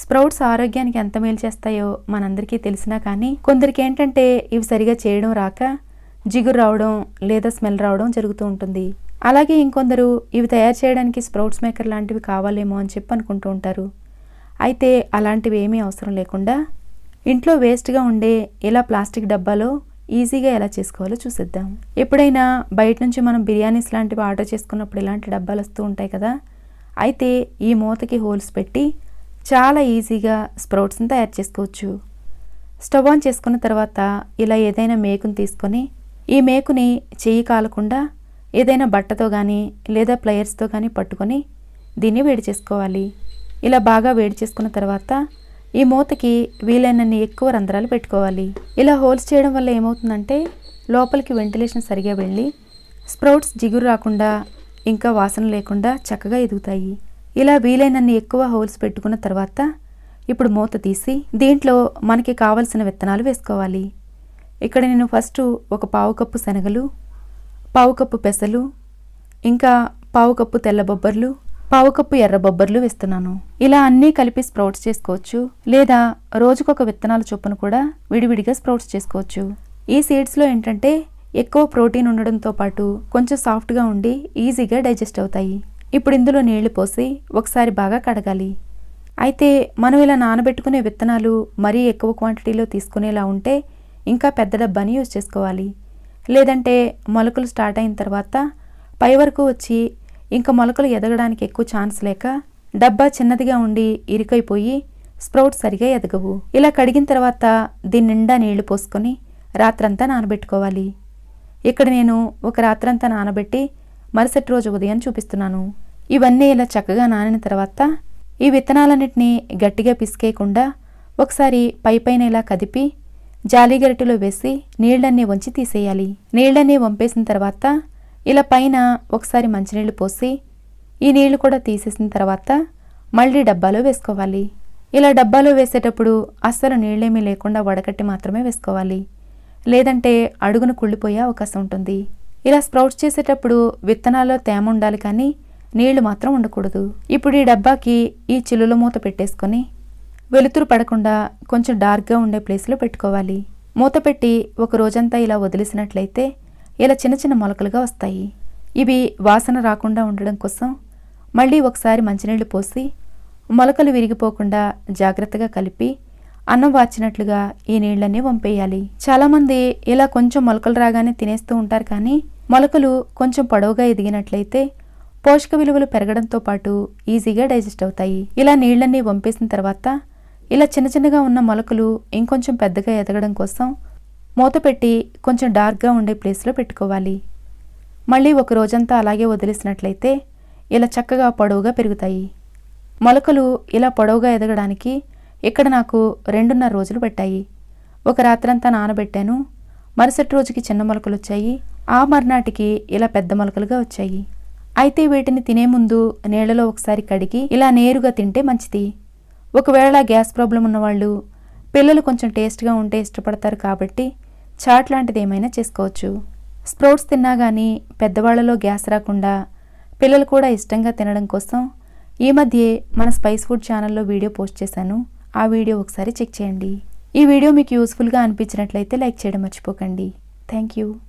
Sprouts ఆరోగ్యానికి ఎంత మేలు చేస్తాయో మనందరికీ తెలిసినా కానీ కొందరికి ఏంటంటే ఇవి సరిగా చేయడం రాక జిగురు రావడం లేదా స్మెల్ రావడం జరుగుతూ ఉంటుంది. అలాగే ఇంకొందరు ఇవి తయారు చేయడానికి స్ప్రౌట్స్ మేకర్ లాంటివి కావాలేమో అని చెప్పి అనుకుంటూ ఉంటారు. అయితే అలాంటివి ఏమీ అవసరం లేకుండా ఇంట్లో వేస్ట్గా ఉండే ఇలా ప్లాస్టిక్ డబ్బాలో ఈజీగా ఎలా చేసుకోవాలో చూసేద్దాం. ఎప్పుడైనా బయట నుంచి మనం బిర్యానీస్ లాంటివి ఆర్డర్ చేసుకున్నప్పుడు ఇలాంటి డబ్బాలు వస్తూ ఉంటాయి కదా అయితే ఈ మూతకి హోల్స్ పెట్టి చాలా ఈజీగా స్ప్రౌట్స్ని తయారు చేసుకోవచ్చు. స్టవ్ ఆన్ చేసుకున్న తర్వాత ఇలా ఏదైనా మేకుని తీసుకొని ఈ మేకుని చెయ్యి కాలకుండా ఏదైనా బట్టతో కానీ లేదా ప్లేయర్స్తో కానీ పట్టుకొని దీన్ని వేడి చేసుకోవాలి. ఇలా బాగా వేడి చేసుకున్న తర్వాత ఈ మూతకి వీలైనన్ని ఎక్కువ రంధ్రాలు పెట్టుకోవాలి. ఇలా హోల్స్ చేయడం వల్ల ఏమవుతుందంటే లోపలికి వెంటిలేషన్ సరిగా వెళ్ళి స్ప్రౌట్స్ జిగురు రాకుండా ఇంకా వాసన లేకుండా చక్కగా ఎదుగుతాయి. ఇలా వీలైనన్ని ఎక్కువ హోల్స్ పెట్టుకున్న తర్వాత ఇప్పుడు మూత తీసి దీంట్లో మనకి కావలసిన విత్తనాలు వేసుకోవాలి. ఇక్కడ నేను ఫస్ట్ ఒక పావు కప్పు శనగలు పావు కప్పు పెసలు ఇంకా పావు కప్పు తెల్ల బొబ్బర్లు పావు కప్పు ఎర్ర బొబ్బర్లు వేస్తున్నాను. ఇలా అన్నీ కలిపి స్ప్రౌట్స్ చేసుకోవచ్చు. లేదా రోజుకొక విత్తనాల చొప్పున కూడా విడివిడిగా స్ప్రౌట్స్ చేసుకోవచ్చు. ఈ సీడ్స్లో ఏంటంటే ఎక్కువ ప్రోటీన్ ఉండడంతో పాటు కొంచెం సాఫ్ట్గా ఉండి ఈజీగా డైజెస్ట్ అవుతాయి. ఇప్పుడు ఇందులో నీళ్ళు పోసి ఒకసారి బాగా కడగాలి. అయితే మనం ఇలా నానబెట్టుకునే విత్తనాలు మరీ ఎక్కువ క్వాంటిటీలో తీసుకునేలా ఉంటే ఇంకా పెద్ద డబ్బాని యూజ్ చేసుకోవాలి. లేదంటే మొలకలు స్టార్ట్ అయిన తర్వాత పై వరకు వచ్చి ఇంకా మొలకలు ఎదగడానికి ఎక్కువ ఛాన్స్ లేక డబ్బా చిన్నదిగా ఉండి ఇరుకైపోయి స్ప్రౌట్ సరిగా ఎదగవు. ఇలా కడిగిన తర్వాత దీని నిండా నీళ్ళు పోసుకొని రాత్రంతా నానబెట్టుకోవాలి. ఇక్కడ నేను ఒక రాత్రంతా నానబెట్టి మరుసటి రోజు ఉదయం చూపిస్తున్నాను. ఇవన్నీ ఇలా చక్కగా నానిన తర్వాత ఈ విత్తనాలన్నింటినీ గట్టిగా పిసికేయకుండా ఒకసారి పై పైన ఇలా కదిపి జాలి గరిటెలో వేసి నీళ్ళన్నీ వంచి తీసేయాలి. నీళ్ళన్నీ వంపేసిన తర్వాత ఇలా పైన ఒకసారి మంచినీళ్ళు పోసి ఈ నీళ్ళు కూడా తీసేసిన తర్వాత మళ్ళీ డబ్బాలో వేసుకోవాలి. ఇలా డబ్బాలో వేసేటప్పుడు అస్సలు నీళ్ళేమీ లేకుండా వడకట్టి మాత్రమే వేసుకోవాలి. లేదంటే అడుగును కుళ్ళిపోయే అవకాశం ఉంటుంది. ఇలా స్ప్రౌట్స్ చేసేటప్పుడు విత్తనాల్లో తేమ ఉండాలి కానీ నీళ్ళు మాత్రం ఉండకూడదు. ఇప్పుడు ఈ డబ్బాకి ఈ చిల్లుల మూత పెట్టేసుకొని వెలుతురు పడకుండా కొంచెం డార్క్గా ఉండే ప్లేస్లో పెట్టుకోవాలి. మూత పెట్టి ఒక రోజంతా ఇలా వదిలేసినట్లయితే ఇలా చిన్న చిన్న మొలకలుగా వస్తాయి. ఇవి వాసన రాకుండా ఉండడం కోసం మళ్ళీ ఒకసారి మంచినీళ్ళు పోసి మొలకలు విరిగిపోకుండా జాగ్రత్తగా కలిపి అన్నం వాచినట్లుగా ఈ నీళ్ళన్నీ వంపేయాలి. చాలామంది ఇలా కొంచెం మొలకలు రాగానే తినేస్తూ ఉంటారు కానీ మొలకలు కొంచెం పొడవుగా ఎదిగినట్లయితే పోషక విలువలు పెరగడంతో పాటు ఈజీగా డైజెస్ట్ అవుతాయి. ఇలా నీళ్ళన్నీ వంపేసిన తర్వాత ఇలా చిన్న చిన్నగా ఉన్న మొలకలు ఇంకొంచెం పెద్దగా ఎదగడం కోసం మూత పెట్టి కొంచెం డార్క్గా ఉండే ప్లేస్లో పెట్టుకోవాలి. మళ్ళీ ఒక రోజంతా అలాగే వదిలేసినట్లయితే ఇలా చక్కగా పొడవుగా పెరుగుతాయి. మొలకలు ఇలా పొడవుగా ఎదగడానికి ఇక్కడ నాకు రెండున్నర రోజులు పెట్టాయి. ఒక రాత్రంతా నానబెట్టాను. మరుసటి రోజుకి చిన్న మొలకలు వచ్చాయి ఆ మర్నాటికి ఇలా పెద్ద మొలకలుగా వచ్చాయి. అయితే వీటిని తినే ముందు నీళ్ళలో ఒకసారి కడిగి ఇలా నేరుగా తింటే మంచిది. ఒకవేళ గ్యాస్ ప్రాబ్లం ఉన్నవాళ్ళు పిల్లలు కొంచెం టేస్ట్గా ఉంటే ఇష్టపడతారు కాబట్టి చాట్ లాంటిది ఏమైనా చేసుకోవచ్చు. స్ప్రౌట్స్ తిన్నా కానీ పెద్దవాళ్ళలో గ్యాస్ రాకుండా పిల్లలు కూడా ఇష్టంగా తినడం కోసం ఈ మధ్యే మన స్పైస్ ఫుడ్ ఛానల్లో వీడియో పోస్ట్ చేశాను. ఆ వీడియో ఒకసారి చెక్ చేయండి. ఈ వీడియో మీకు యూస్ఫుల్గా అనిపించినట్లయితే లైక్ చేయడం మర్చిపోకండి. Thank you